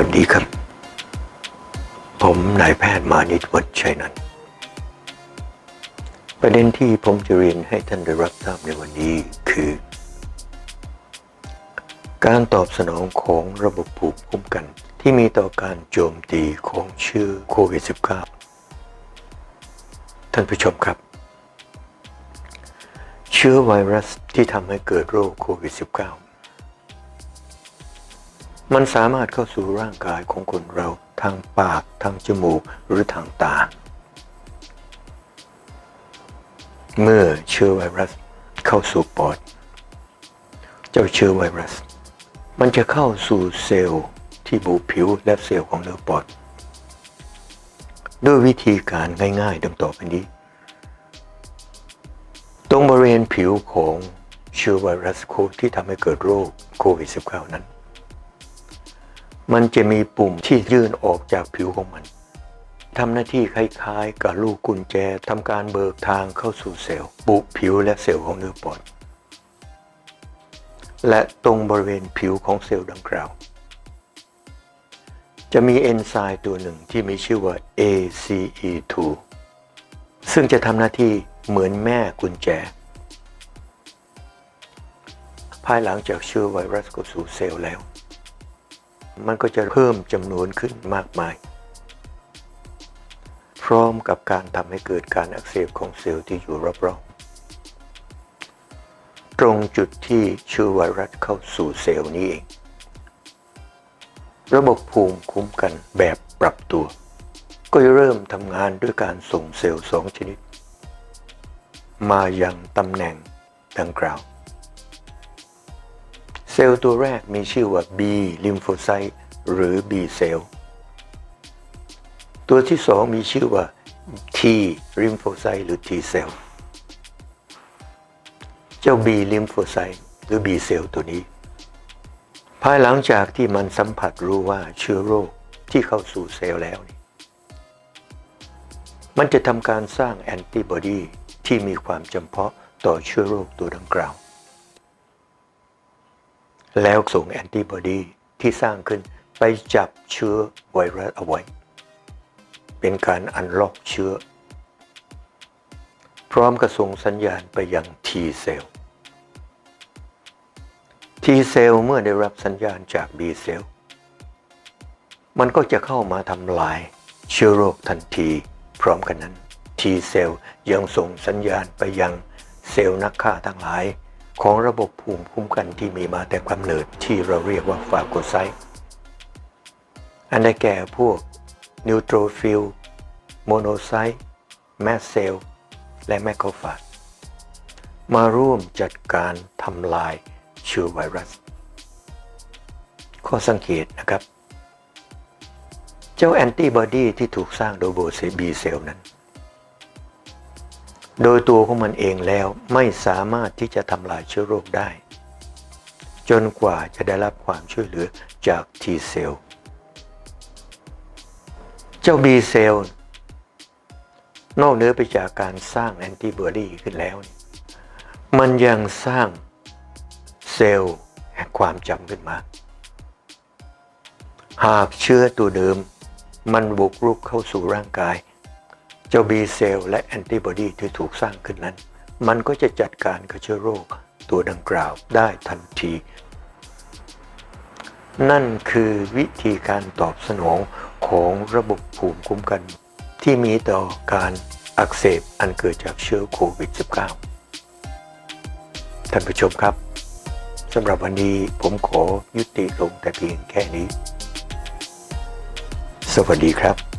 วันดีครับ ผมนายแพทย์มานิตวัชชัยนันท์ประเด็นที่ผมจะเรียนให้ท่านได้รับทราบในวันนี้คือ การตอบสนองของระบบภูมิคุ้มกัน ที่มีต่อการโจมตีของเชื้อโควิด -19 ท่านผู้ชมครับ เชื้อไวรัสที่ทำให้เกิดโรคโควิด -19 มันสามารถเข้าสู่ร่างกายของคนเราทางปาก ทางจมูกหรือทางตา เมื่อเชื้อไวรัสเข้าสู่ปอด เจ้าเชื้อไวรัส มันจะเข้าสู่เซลล์ที่บุผิวและเซลล์ของเนื้อปอด ด้วยวิธีการง่ายๆดังต่อไปนี้ ตรงบริเวณผิวของเชื้อไวรัสโคที่ทำให้เกิดโรคโควิด -19 นั้น มันจะมีปุ่มที่ยื่นออกจากผิวของมันทำหน้าที่คล้ายๆ กับลูกกุญแจทำการเบิกทางเข้าสู่เซลล์บุผิวและเซลล์ของเนื้อปอด และตรงบริเวณผิวของเซลล์ดังกล่าว จะมีเอนไซม์ตัวหนึ่งที่มีชื่อว่า ACE2 ซึ่งจะทำหน้าที่เหมือนแม่กุญแจ ภายหลังจากเชื้อไวรัสเข้าสู่เซลล์แล้ว มันก็จะเพิ่มจำนวนขึ้นมากมาย พร้อมกับการทำให้เกิดการอักเสบของเซลล์ที่อยู่รอบๆ ตรงจุดที่เชื้อไวรัสเข้าสู่เซลล์นี้เอง ระบบภูมิคุ้มกันแบบปรับตัว ก็จะเริ่มทำงานด้วยการส่งเซลล์สองชนิด มายังตำแหน่งดังกล่าว เซลล์ตัวแรกมีชื่อว่า B ลิมโฟไซต์หรือ B เซลล์ตัวที่สองมีชื่อว่า T ลิมโฟไซต์หรือ T เซลล์เจ้า B ลิมโฟไซต์หรือ B เซลล์ตัวนี้ ภายหลังจากที่มันสัมผัสรู้ว่าเชื้อโรคที่เข้าสู่เซลล์แล้วนี่มันจะทำการสร้างแอนติบอดีที่มีความจำเพาะต่อเชื้อโรคตัวดังกล่าว แล้วส่งแอนติบอดีที่สร้างขึ้นไปจับเชื้อไวรัสเอาไว้ เป็นการอันล็อกเชื้อ พร้อมกับส่งสัญญาณไปยัง T เซลล์ T เซลล์เมื่อได้รับสัญญาณจาก B เซลล์ มันก็จะเข้ามาทำลายเชื้อโรคทันที พร้อมกันนั้น T เซลล์ยังส่งสัญญาณไปยังเซลล์นักฆ่าทั้งหลาย ของระบบภูมิคุ้มกันที่มีมาแต่กำเนิดที่เราเรียกว่าฟาโกไซต์อันได้แก่พวกนิวโตรฟิลโมโนไซต์แมสเซลและแมคโครฟาจมาร่วมจัดการทำลายเชื้อไวรัส ข้อสังเกตนะครับ เจ้าแอนติบอดีที่ถูกสร้างโดยโบเซบีเซลนั้น โดยตัวของมันเองแล้วไม่สามารถที่จะทำลายเชื้อโรคได้ จนกว่าจะได้รับความช่วยเหลือจาก T เซลล์เจ้า B เซลล์นอกเหนือไปจากการสร้างแอนติบอดีขึ้นแล้ว มันยังสร้างเซลล์แห่งความจำขึ้นมา หากเชื้อตัวเดิมมันบุกรุกเข้าสู่ร่างกาย จ้า B เซลล์และแอนติบอดีที่ถูกสร้างขึ้นนั้น มันก็จะจัดการกับเชื้อโรคตัวดังกล่าวได้ทันที นั่นคือวิธีการตอบสนองของระบบภูมิคุ้มกัน ที่มีต่อการอักเสบอันเกิดจากเชื้อโควิด -19 ท่านผู้ชมครับสำหรับวันนี้ผมขอยุติลงแต่เพียงแค่นี้ สวัสดีครับ